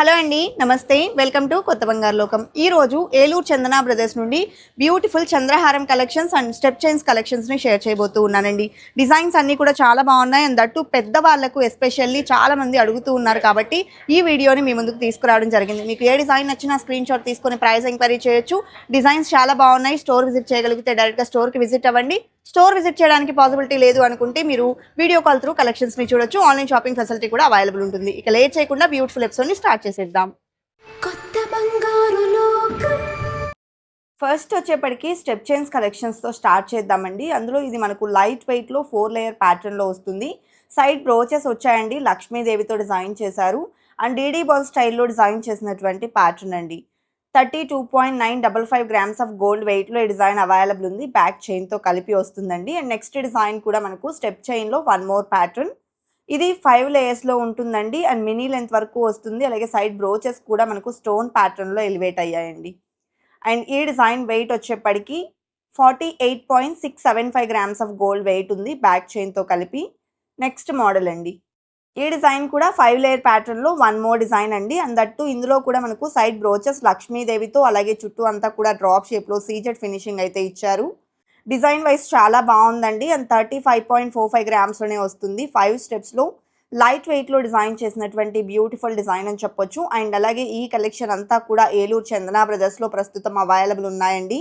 Hello అండి నమస్తే. Welcome to కొత్త బంగారు లోకం. ఈ రోజు ఏలూరు చందన బ్రదర్స్ నుండి బ్యూటిఫుల్ చంద్రహారం కలెక్షన్స్ అండ్ స్టెప్ చైన్స్ కలెక్షన్స్ని షేర్ చేయబోతూ ఉన్నానండి. డిజైన్స్ అన్ని కూడా చాలా బాగున్నాయి. అండ్ దట్టు పెద్దవాళ్ళకు ఎస్పెషల్లీ చాలా మంది అడుగుతూ ఉన్నారు కాబట్టి ఈ వీడియోని మీ ముందుకు తీసుకురావడం జరిగింది. మీకు ఏ డిజైన్ నచ్చినా స్క్రీన్ షాట్ తీసుకొని ప్రైస్ ఎంక్వైరీ చేయొచ్చు. డిజైన్స్ చాలా బాగున్నాయి. స్టోర్ విజిట్ చేయగలిగితే డైరెక్ట్గా స్టోర్కి విజిట్ అవ్వండి. స్టోర్ విజిట్ చేయడానికి పాసిబిలిటీ లేదు అనుకుంటే మీరు వీడియో కాల్ త్రూ కలెక్షన్స్ని చూడొచ్చు. ఆన్లైన్ షాపింగ్ ఫెసిలిటీ కూడా అవైలబుల్ ఉంటుంది. ఇక లేట్ చేయకుండా బ్యూటిఫుల్ ఎపిసోడ్ని స్టార్ట్ చేసేద్దాం. కొత్త బంగారు లోకం. ఫస్ట్ వచ్చేప్పటికి స్టెప్ చైన్స్ కలెక్షన్స్తో స్టార్ట్ చేద్దామండి. అందులో ఇది మనకు లైట్ వెయిట్లో ఫోర్ లేయర్ ప్యాటర్న్లో వస్తుంది. సైడ్ బ్రోచెస్ వచ్చాయండి. లక్ష్మీదేవితో డిజైన్ చేశారు. అండ్ డీడీ బాల్ స్టైల్లో డిజైన్ చేసినటువంటి ప్యాటర్న్ అండి. Thirty two point nine double five grams of gold వెయిట్లో ఈ డిజైన్ అవైలబుల్ ఉంది. బ్యాక్ చైన్తో కలిపి వస్తుందండి. అండ్ నెక్స్ట్ డిజైన్ కూడా మనకు స్టెప్ చైన్లో వన్ మోర్ ప్యాటర్న్ ఇది ఫైవ్ లేయర్స్లో ఉంటుందండి. అండ్ మినీ లెంత్ వరకు వస్తుంది. అలాగే సైడ్ బ్రోచెస్ కూడా మనకు స్టోన్ ప్యాటర్న్లో ఎలివేట్ అయ్యాయండి. అండ్ ఈ డిజైన్ వెయిట్ వచ్చేప్పటికి forty eight point six seven five grams of gold weight ఉంది బ్యాక్ చైన్తో కలిపి. నెక్స్ట్ మోడల్ అండి. ఈ డిజైన్ కూడా ఫైవ్ లేయర్ ప్యాటర్న్లో వన్ మోర్ డిజైన్ అండి. అందట్టు ఇందులో కూడా మనకు సైడ్ బ్రోచెస్ లక్ష్మీదేవితో అలాగే చుట్టూ అంతా కూడా డ్రాప్ షేప్లో సీజెడ్ ఫినిషింగ్ అయితే ఇచ్చారు. డిజైన్ వైజ్ చాలా బాగుందండి. And thirty five point four five గ్రామ్స్లోనే వస్తుంది. ఫైవ్ స్టెప్స్లో లైట్ వెయిట్లో డిజైన్ చేసినటువంటి బ్యూటిఫుల్ డిజైన్ అని చెప్పొచ్చు. అండ్ అలాగే ఈ కలెక్షన్ అంతా కూడా ఏలూరు చందన బ్రదర్స్లో ప్రస్తుతం అవైలబుల్ ఉన్నాయండి.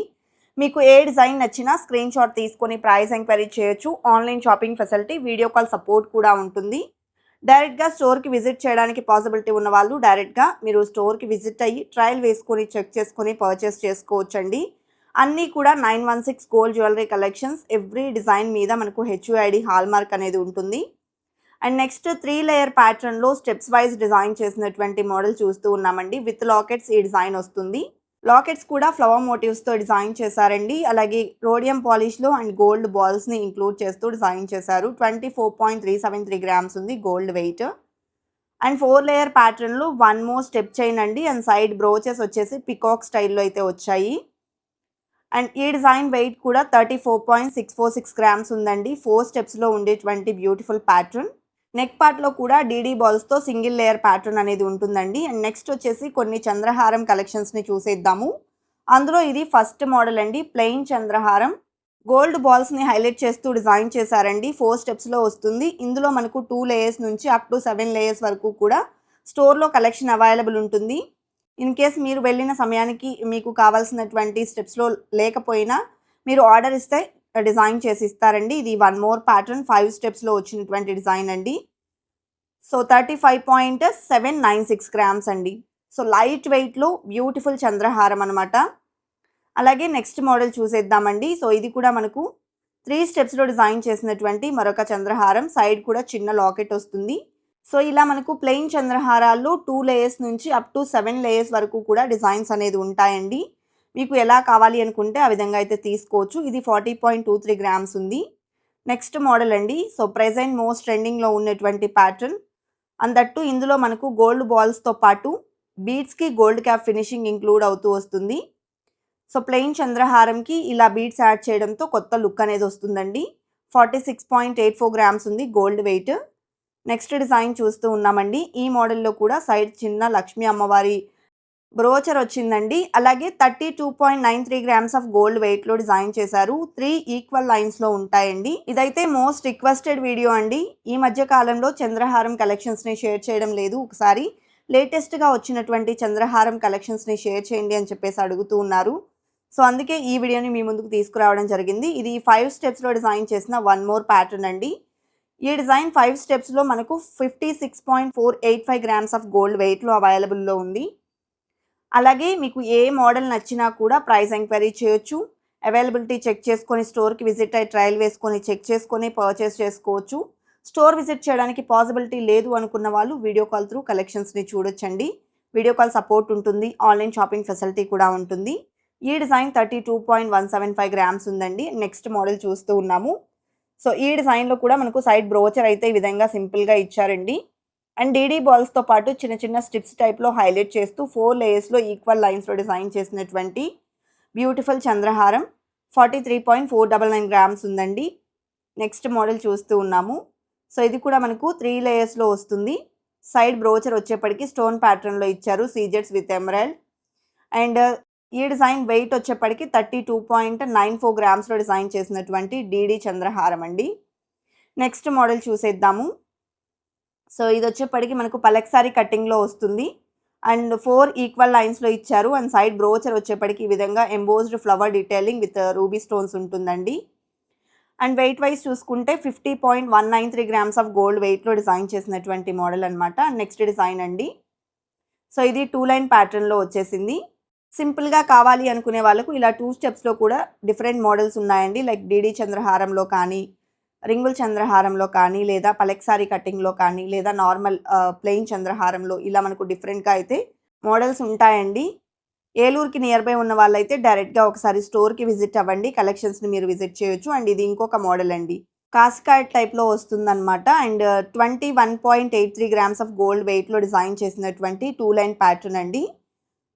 మీకు ఏ డిజైన్ నచ్చినా స్క్రీన్ షాట్ తీసుకొని ప్రైస్ ఎంక్వైరీ చేయొచ్చు. Online shopping facility video call support కూడా ఉంటుంది. డైరెక్ట్గా స్టోర్కి విజిట్ చేయడానికి పాసిబిలిటీ ఉన్న వాళ్ళు డైరెక్ట్గా మీరు స్టోర్కి విజిట్ అయ్యి ట్రయల్ వేసుకొని చెక్ చేసుకొని పర్చేస్ చేసుకోవచ్చండి. అన్నీ కూడా nine one six gold jewellery collections. Every design మీద మనకు హెచ్యుఐడి హాల్ మార్క్ అనేది ఉంటుంది. అండ్ నెక్స్ట్ త్రీ లేయర్ ప్యాటర్న్లో స్టెప్స్ వైజ్ డిజైన్ చేసినటువంటి మోడల్ చూస్తూ ఉన్నామండి. విత్ లాకెట్స్ ఈ డిజైన్ వస్తుంది. లాకెట్స్ కూడా ఫ్లవర్ మోటివ్స్తో డిజైన్ చేశారండి. అలాగే రోడియం పాలిష్లో అండ్ గోల్డ్ బాల్స్ని ఇంక్లూడ్ చేస్తూ డిజైన్ చేశారు. Twenty four point three seven three grams ఉంది gold weight and four layer ప్యాటర్న్లో వన్ మోర్ స్టెప్ చైన్ అండి. అండ్ సైడ్ బ్రోచెస్ వచ్చేసి పికాక్ స్టైల్లో అయితే వచ్చాయి. అండ్ ఈ డిజైన్ వెయిట్ కూడా thirty four point six four six grams ఉందండి ఫోర్ స్టెప్స్లో ఉండేటువంటి బ్యూటిఫుల్ ప్యాటర్న్ నెక్ పార్ట్లో కూడా డీడీ బాల్స్తో సింగిల్ లేయర్ ప్యాటర్న్ అనేది ఉంటుందండి. అండ్ నెక్స్ట్ వచ్చేసి కొన్ని చంద్రహారం కలెక్షన్స్ని చూసేద్దాము. అందులో ఇది ఫస్ట్ మోడల్ అండి. ప్లెయిన్ చంద్రహారం. గోల్డ్ బాల్స్ని హైలైట్ చేస్తూ డిజైన్ చేశారండి. ఫోర్ స్టెప్స్లో వస్తుంది. ఇందులో మనకు టూ లేయర్స్ నుంచి అప్ టు సెవెన్ లేయర్స్ వరకు కూడా స్టోర్లో కలెక్షన్ అవైలబుల్ ఉంటుంది. ఇన్ కేస్ మీరు వెళ్ళిన సమయానికి మీకు కావాల్సినటువంటి స్టెప్స్లో లేకపోయినా మీరు ఆర్డర్ ఇస్తే డిజైన్ చేసి ఇస్తారండి ఇది వన్ మోర్ ప్యాటర్న్ ఫైవ్ స్టెప్స్లో వచ్చినటువంటి డిజైన్ అండి. So thirty five point seven nine six grams అండి. సో లైట్ వెయిట్లో బ్యూటిఫుల్ చంద్రహారం అనమాట అలాగే నెక్స్ట్ మోడల్ చూసేద్దామండి. సో ఇది కూడా మనకు త్రీ స్టెప్స్లో డిజైన్ చేసినటువంటి మరొక చంద్రహారం సైడ్ కూడా చిన్న లాకెట్ వస్తుంది. సో ఇలా మనకు ప్లెయిన్ చంద్రహారాల్లో టూ లేయర్స్ నుంచి అప్ టు సెవెన్ లేయర్స్ వరకు కూడా డిజైన్స్ అనేది ఉంటాయండి. మీకు ఎలా కావాలి అనుకుంటే ఆ విధంగా అయితే తీసుకోవచ్చు. ఇది forty point two three grams ఉంది. నెక్స్ట్ మోడల్ అండి. సో ప్రెజెంట్ మోస్ట్ ట్రెండింగ్లో ఉన్నటువంటి ప్యాటర్న్. అందట్టు ఇందులో మనకు గోల్డ్ బాల్స్తో పాటు బీడ్స్కి గోల్డ్ క్యాప్ ఫినిషింగ్ ఇంక్లూడ్ అవుతూ వస్తుంది. సో ప్లెయిన్ చంద్రహారంకి ఇలా బీడ్స్ యాడ్ చేయడంతో కొత్త లుక్ అనేది వస్తుందండి. Forty six point eight four grams ఉంది గోల్డ్ వెయిట్. నెక్స్ట్ డిజైన్ చూస్తూ ఉన్నామండి. ఈ మోడల్లో కూడా సైడ్ చిన్న లక్ష్మీ అమ్మవారి బ్రోచర్ వచ్చిందండి. అలాగే thirty two point nine three grams of gold వెయిట్లో డిజైన్ చేశారు. త్రీ ఈక్వల్ లైన్స్లో ఉంటాయండి. ఇదైతే మోస్ట్ రిక్వెస్టెడ్ వీడియో అండి. ఈ మధ్య కాలంలో చంద్రహారం కలెక్షన్స్ని షేర్ చేయడం లేదు. ఒకసారి లేటెస్ట్గా వచ్చినటువంటి చంద్రహారం కలెక్షన్స్ని షేర్ చేయండి అని చెప్పేసి అడుగుతూ ఉన్నారు. సో అందుకే ఈ వీడియోని మీ ముందుకు తీసుకురావడం జరిగింది. ఇది ఫైవ్ స్టెప్స్లో డిజైన్ చేసిన వన్ మోర్ ప్యాటర్న్ అండి. ఈ డిజైన్ ఫైవ్ స్టెప్స్లో మనకు fifty six point four eight five grams of gold వెయిట్లో అవైలబుల్లో ఉంది. అలాగే మీకు ఏ మోడల్ నచ్చినా కూడా ప్రైస్ ఎంక్వైరీ చేయొచ్చు. అవైలబిలిటీ చెక్ చేసుకొని స్టోర్కి విజిట్ అయ్యి ట్రయల్ వేసుకొని చెక్ చేసుకొని పర్చేస్ చేసుకోవచ్చు. స్టోర్ విజిట్ చేయడానికి పాసిబిలిటీ లేదు అనుకున్న వాళ్ళు వీడియో కాల్ త్రూ కలెక్షన్స్ని చూడొచ్చండి. వీడియో కాల్ సపోర్ట్ ఉంటుంది. ఆన్లైన్ షాపింగ్ ఫెసిలిటీ కూడా ఉంటుంది. ఈ design thirty two point one seven five grams ఉందండి. నెక్స్ట్ మోడల్ చూస్తూ ఉన్నాము. సో ఈ డిజైన్లో కూడా మనకు సైడ్ బ్రోచర్ అయితే ఈ విధంగా సింపుల్గా ఇచ్చారండి. అండ్ డీడీ బాల్స్తో పాటు చిన్న చిన్న స్ట్రిప్స్ టైప్లో హైలైట్ చేస్తూ ఫోర్ లేయర్స్లో ఈక్వల్ లైన్స్లో డిజైన్ చేసినటువంటి beautiful చంద్రహారం forty three point four double nine grams ఉందండి. నెక్స్ట్ మోడల్ చూస్తూ ఉన్నాము. సో ఇది కూడా మనకు త్రీ లేయర్స్లో వస్తుంది. సైడ్ బ్రోచర్ వచ్చేప్పటికి స్టోన్ ప్యాటర్న్లో ఇచ్చారు సీజెట్స్ విత్ ఎమరాల్డ్ అండ్ ఈ డిజైన్ వెయిట్ వచ్చేప్పటికి thirty two point nine four గ్రామ్స్లో design చేసినటువంటి డీడీ చంద్రహారం అండి. నెక్స్ట్ మోడల్ చూసేద్దాము. సో ఇది వచ్చేప్పటికి మనకు పలక్సారీ కటింగ్లో వస్తుంది. అండ్ ఫోర్ ఈక్వల్ లైన్స్లో ఇచ్చారు. అండ్ సైడ్ బ్రోచర్ వచ్చేప్పటికి ఈ విధంగా embossed flower detailing with ruby stones ఉంటుందండి. అండ్ వెయిట్ వైజ్ చూసుకుంటే fifty point one nine three grams of gold వెయిట్లో డిజైన్ చేసినటువంటి మోడల్ అనమాట నెక్స్ట్ డిజైన్ అండి. సో ఇది టూ లైన్ ప్యాటర్న్లో వచ్చేసింది. సింపుల్గా కావాలి అనుకునే వాళ్ళకు ఇలా టూ స్టెప్స్లో కూడా డిఫరెంట్ మోడల్స్ ఉన్నాయండి. లైక్ డీడీ చంద్రహారంలో కానీ రింగుల్ చంద్రహారంలో కానీ లేదా పలెక్సారీ కటింగ్లో కానీ లేదా నార్మల్ ప్లెయిన్ చంద్రహారంలో ఇలా మనకు డిఫరెంట్గా అయితే మోడల్స్ ఉంటాయండి. ఏలూరుకి నియర్ బై ఉన్న వాళ్ళైతే డైరెక్ట్గా ఒకసారి స్టోర్కి విజిట్ అవ్వండి. కలెక్షన్స్ని మీరు విజిట్ చేయొచ్చు. అండ్ ఇది ఇంకొక మోడల్ అండి. కాస్కార్డ్ టైప్లో వస్తుందన్నమాట. And twenty one point eight three grams of gold వెయిట్లో డిజైన్ చేసినటువంటి టూ లైన్ ప్యాటర్న్ అండి.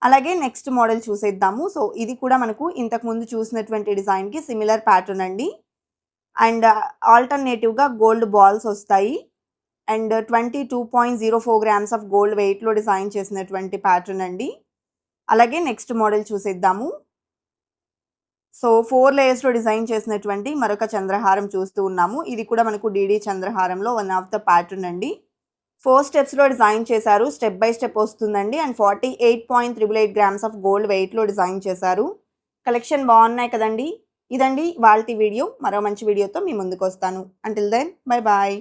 అలాగే నెక్స్ట్ మోడల్ చూసేద్దాము. సో ఇది కూడా మనకు ఇంతకుముందు చూసినటువంటి డిజైన్కి సిమిలర్ ప్యాటర్న్ అండి. అండ్ ఆల్టర్నేటివ్గా గోల్డ్ బాల్స్ వస్తాయి. And twenty two point zero four grams of gold వెయిట్లో డిజైన్ చేసినటువంటి ప్యాటర్న్ అండి. అలాగే నెక్స్ట్ మోడల్ చూసేద్దాము. సో ఫోర్ లేయర్స్లో డిజైన్ చేసినటువంటి మరొక చంద్రహారం చూస్తూ ఉన్నాము. ఇది కూడా మనకు డీడీ చంద్రహారంలో వన్ ఆఫ్ ద ప్యాటర్న్ అండి. ఫోర్ స్టెప్స్లో డిజైన్ చేశారు. స్టెప్ బై స్టెప్ వస్తుందండి. And forty eight point triple eight grams of gold వెయిట్లో డిజైన్ చేశారు. కలెక్షన్ బాగున్నాయి కదండి. ఇదండి వాళ్ళ వీడియో. మరో మంచి వీడియోతో మీ ముందుకు వస్తాను అంటిల్ దెన్ బై బాయ్